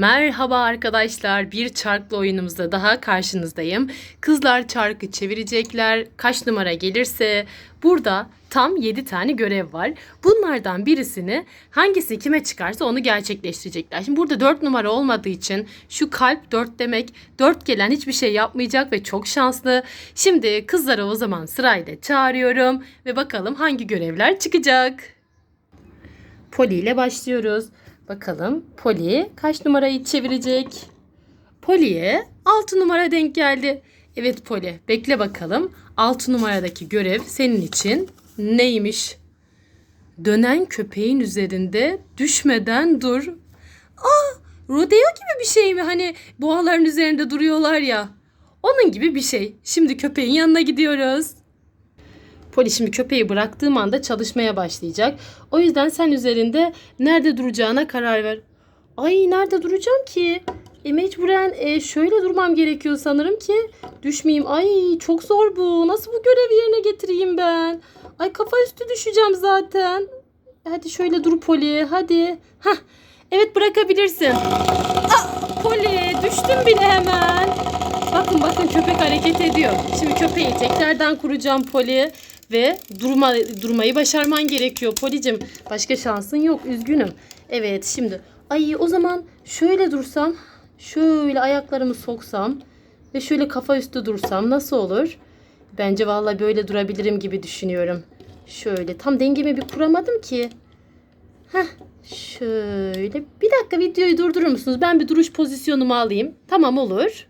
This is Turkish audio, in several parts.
Merhaba arkadaşlar. Bir çarklı oyunumuzda daha karşınızdayım. Kızlar çarkı çevirecekler. Kaç numara gelirse burada tam 7 tane görev var. Bunlardan birisini hangisi kime çıkarsa onu gerçekleştirecekler. Şimdi burada 4 numara olmadığı için şu kalp 4 demek. 4 gelen hiçbir şey yapmayacak ve çok şanslı. Şimdi kızlara o zaman sırayla çağırıyorum ve bakalım hangi görevler çıkacak. Poli ile başlıyoruz. Bakalım Poli kaç numarayı çevirecek? Poli'ye 6 numara denk geldi. Evet Poli bekle bakalım 6 numaradaki görev senin için neymiş? Dönen köpeğin üzerinde düşmeden dur. Aa rodeo gibi bir şey mi? Hani boğaların üzerinde duruyorlar ya. Onun gibi bir şey. Şimdi köpeğin yanına gidiyoruz. Poli şimdi köpeği bıraktığım anda çalışmaya başlayacak. O yüzden sen üzerinde nerede duracağına karar ver. Ay nerede duracağım ki? E mecburen e, şöyle durmam gerekiyor sanırım ki düşmeyeyim. Ay çok zor bu. Nasıl bu görevi yerine getireyim ben? Ay kafa üstü düşeceğim zaten. Hadi şöyle dur Poli hadi. Hah evet bırakabilirsin. Ah, Poli düştüm bile hemen. Bakın bakın köpek hareket ediyor. Şimdi köpeği tekrardan kuracağım Poli ve durma durmayı başarman gerekiyor Policim. Başka şansın yok. Üzgünüm. Evet şimdi ay o zaman şöyle dursam, şöyle ayaklarımı soksam ve şöyle kafa üstü dursam nasıl olur? Bence vallahi böyle durabilirim gibi düşünüyorum. Şöyle tam dengemi bir kuramadım ki. Heh, şöyle. Bir dakika videoyu durdurur musunuz? Ben bir duruş pozisyonumu alayım. Tamam olur.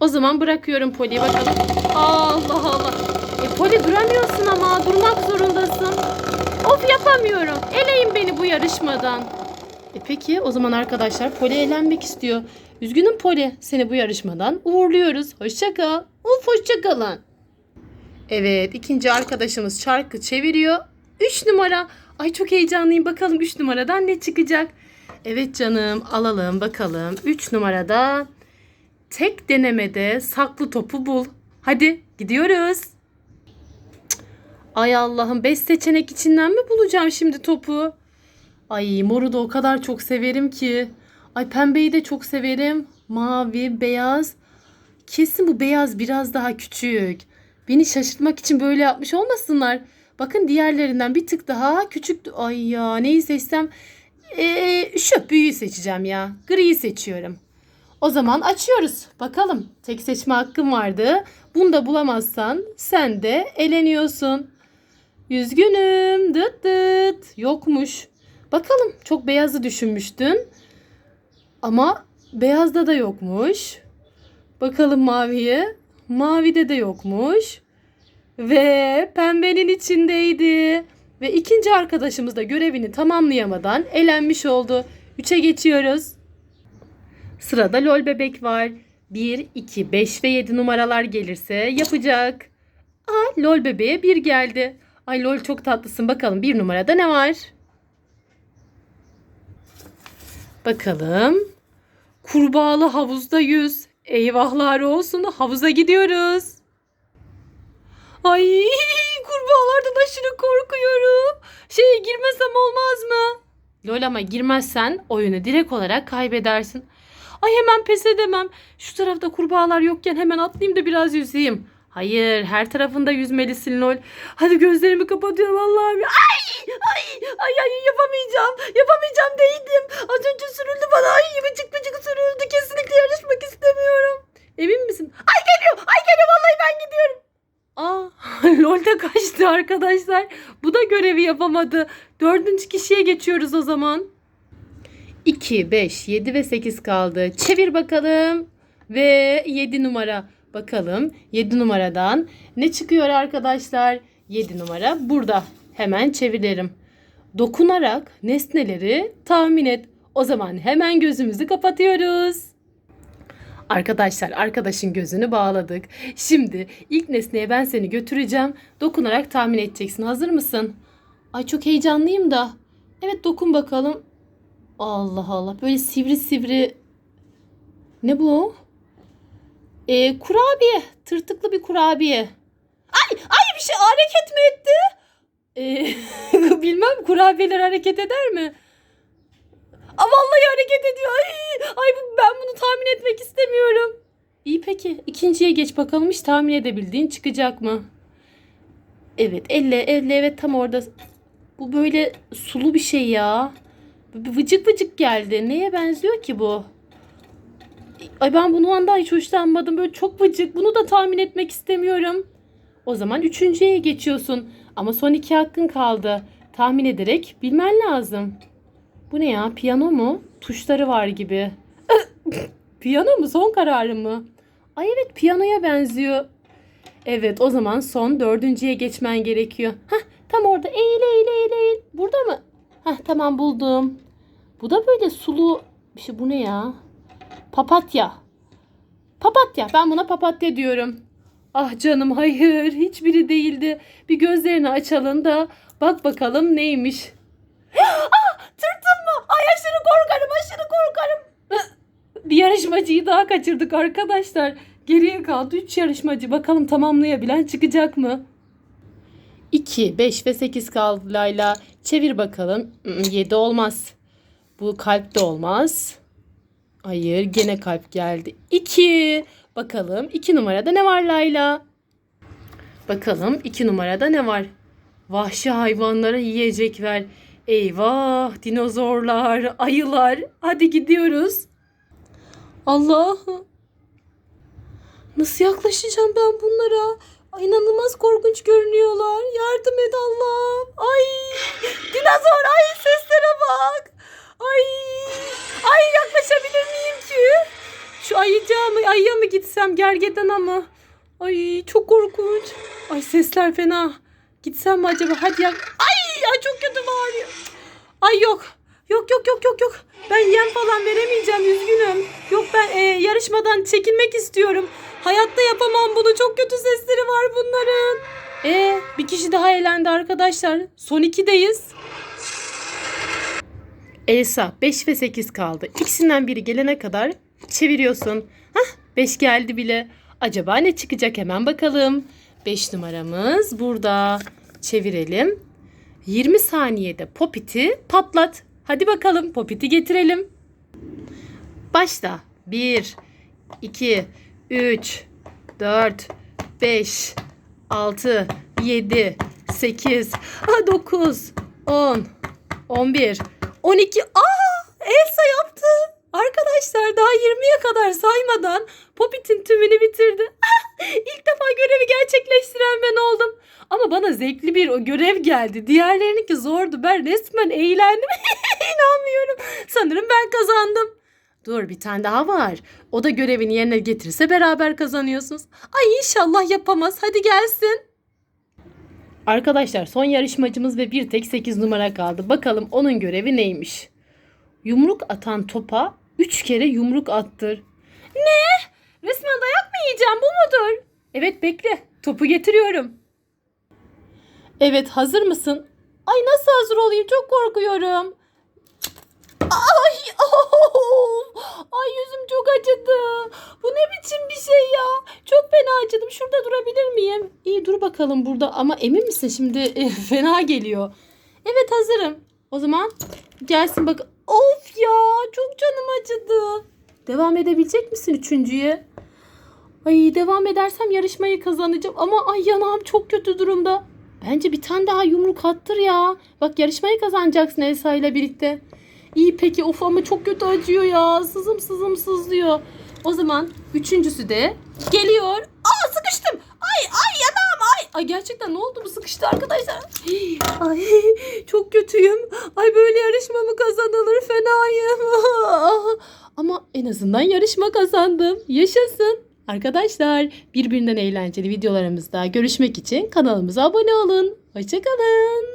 O zaman bırakıyorum Poli'yi bakalım. Allah Allah. E Poli duramıyorsun ama durmak zorundasın. Of yapamıyorum. Eleyin beni bu yarışmadan. E peki o zaman arkadaşlar Poli eğlenmek istiyor. Üzgünüm Poli. Seni bu yarışmadan uğurluyoruz. Hoşça kal. Uf hoşça kalın. Evet ikinci arkadaşımız çarkı çeviriyor. 3 numara. Ay çok heyecanlıyım. Bakalım 3 numaradan ne çıkacak? Evet canım alalım bakalım. 3 numarada tek denemede saklı topu bul. Hadi gidiyoruz. Ay Allah'ım 5 seçenek içinden mi bulacağım şimdi topu? Ay moru da o kadar çok severim ki. Ay pembeyi de çok severim. Mavi, beyaz. Kesin bu beyaz biraz daha küçük. Beni şaşırtmak için böyle yapmış olmasınlar. Bakın diğerlerinden bir tık daha küçük. Ay ya neyi seçsem? Ee, şu büyüğü seçeceğim ya. Griyi seçiyorum. O zaman açıyoruz. Bakalım. Tek seçme hakkım vardı. Bunu da bulamazsan sen de eleniyorsun. Üzgünüm. Dıt dıt. Yokmuş. Bakalım. Çok beyazı düşünmüştün. Ama beyazda da yokmuş. Bakalım maviye. Mavide de yokmuş. Ve pembenin içindeydi. Ve ikinci arkadaşımız da görevini tamamlayamadan elenmiş oldu. Üçe geçiyoruz. Sırada lol bebek var. 1, 2, 5 ve 7 numaralar gelirse yapacak. Aa lol bebeğe 1 geldi. Ay lol çok tatlısın. Bakalım bir numarada ne var? Bakalım. Kurbağalı havuzda yüz. Eyvahlar olsun. Havuza gidiyoruz. Ay kurbağalardan aşırı korkuyorum. Şey girmesem olmaz mı? Lol ama girmezsen oyunu direkt olarak kaybedersin. Ay hemen pes edemem. Şu tarafta kurbağalar yokken hemen atlayayım da biraz yüzeyim. Hayır her tarafında yüzmelisin lol. Hadi gözlerimi kapatıyorum Allah'ım. Ay ay ay ay yapamayacağım. Yapamayacağım değildim. Az önce sürüldü bana. Ay bıcık bıcık sürüldü. Kesinlikle yarışmak istemiyorum. Emin misin? Ay geliyor. Ay geliyor vallahi ben gidiyorum. Aa, LOL de kaçtı arkadaşlar. Bu da görevi yapamadı. Dördüncü kişiye geçiyoruz o zaman. 2, 5, 7 ve 8 kaldı. Çevir bakalım. Ve 7 numara. Bakalım 7 numaradan ne çıkıyor arkadaşlar? 7 numara burada. Hemen çevirelim. Dokunarak nesneleri tahmin et. O zaman hemen gözümüzü kapatıyoruz. Arkadaşlar arkadaşın gözünü bağladık. Şimdi ilk nesneye ben seni götüreceğim. Dokunarak tahmin edeceksin. Hazır mısın? Ay çok heyecanlıyım da. Evet dokun bakalım. Allah Allah böyle sivri sivri. Ne bu? Ee, kurabiye. Tırtıklı bir kurabiye. Ay ay bir şey hareket mi etti? Ee, bilmem kurabiyeler hareket eder mi? Aa, vallahi hareket ediyor. Ay, ay ben bunu tahmin etmek istemiyorum. İyi peki. ikinciye geç bakalım hiç tahmin edebildiğin çıkacak mı? Evet elle elle evet tam orada. Bu böyle sulu bir şey ya. Vıcık vıcık geldi. Neye benziyor ki bu? Ay ben bundan hiç hoşlanmadım. Böyle çok vıcık. Bunu da tahmin etmek istemiyorum. O zaman üçüncüye geçiyorsun. Ama son iki hakkın kaldı. Tahmin ederek bilmen lazım. Bu ne ya? Piyano mu? Tuşları var gibi. piyano mu? Son kararı mı? Ay evet piyanoya benziyor. Evet o zaman son dördüncüye geçmen gerekiyor. Hah tam orada eğil eğil eğil eğil. Burada mı? Hah tamam buldum. Bu da böyle sulu bir şey. Bu ne ya? Papatya. Papatya. Ben buna papatya diyorum. Ah canım hayır. Hiçbiri değildi. Bir gözlerini açalım da bak bakalım neymiş. ah tırtıl mı? Ay aşırı korkarım aşırı korkarım. Bir yarışmacıyı daha kaçırdık arkadaşlar. Geriye kaldı 3 yarışmacı. Bakalım tamamlayabilen çıkacak mı? 2, 5 ve 8 kaldı Layla. Çevir bakalım. 7 olmaz. Bu kalp de olmaz. Hayır gene kalp geldi. 2. Bakalım 2 numarada ne var Layla? Bakalım 2 numarada ne var? Vahşi hayvanlara yiyecek ver. Eyvah dinozorlar, ayılar. Hadi gidiyoruz. Allah'ım. Nasıl yaklaşacağım ben bunlara? Ay, inanılmaz korkunç görünüyorlar. Yardım et Allah'ım. Ay dinozor ay seslere bak. Ay ay yaklaşabilir miyim ki? Şu ayıcağa mı ayıya mı gitsem gergedana mı? Ay çok korkunç. Ay sesler fena. Gitsem mi acaba? Hadi ya. Ay, ay çok kötü bağırıyor. Ay yok. Yok yok yok yok yok. Ben yem falan veremeyeceğim üzgünüm. Yok ben e, yarışmadan çekilmek istiyorum. Hayatta yapamam bunu. Çok kötü sesleri var bunların. E bir kişi daha eğlendi arkadaşlar. Son ikideyiz. Elsa 5 ve 8 kaldı. İkisinden biri gelene kadar çeviriyorsun. Hah 5 geldi bile. Acaba ne çıkacak hemen bakalım. 5 numaramız burada. Çevirelim. 20 saniyede popiti patlat. Hadi bakalım popiti getirelim. Başla. 1, 2, 3, 4, 5, 6, 7, 8, 9, 10, 11, 12. Aa! Elsa yaptı. Arkadaşlar daha 20'ye kadar saymadan Popit'in tümünü bitirdi. İlk defa görevi gerçekleştiren ben oldum. Ama bana zevkli bir o görev geldi. Diğerlerininki zordu. Ben resmen eğlendim. İnanmıyorum. Sanırım ben kazandım. Dur bir tane daha var. O da görevini yerine getirirse beraber kazanıyorsunuz. Ay inşallah yapamaz. Hadi gelsin. Arkadaşlar son yarışmacımız ve bir tek 8 numara kaldı. Bakalım onun görevi neymiş? Yumruk atan topa 3 kere yumruk attır. Ne? Resmen dayak mı yiyeceğim bu mudur? Evet bekle. Topu getiriyorum. Evet hazır mısın? Ay nasıl hazır olayım çok korkuyorum. Ay, oh, ay yüzüm çok acıdı. Bu ne biçim bir şey ya? Çok fena acıdım. Şurada durabilir miyim? İyi dur bakalım burada ama emin misin şimdi e, fena geliyor. Evet hazırım. O zaman gelsin bak. Of ya çok canım acıdı. Devam edebilecek misin üçüncüye? Ay devam edersem yarışmayı kazanacağım ama ay yanağım çok kötü durumda. Bence bir tane daha yumruk attır ya. Bak yarışmayı kazanacaksın Elsa ile birlikte. İyi peki of ama çok kötü acıyor ya. Sızım sızım sızlıyor. O zaman üçüncüsü de geliyor. Aa sıkıştım. Ay ay yanağım ay. Ay gerçekten ne oldu bu sıkıştı arkadaşlar. Ay çok kötüyüm. Ay böyle yarışma mı kazanılır fenayım. Ama en azından yarışma kazandım. Yaşasın. Arkadaşlar birbirinden eğlenceli videolarımızda görüşmek için kanalımıza abone olun. Hoşçakalın.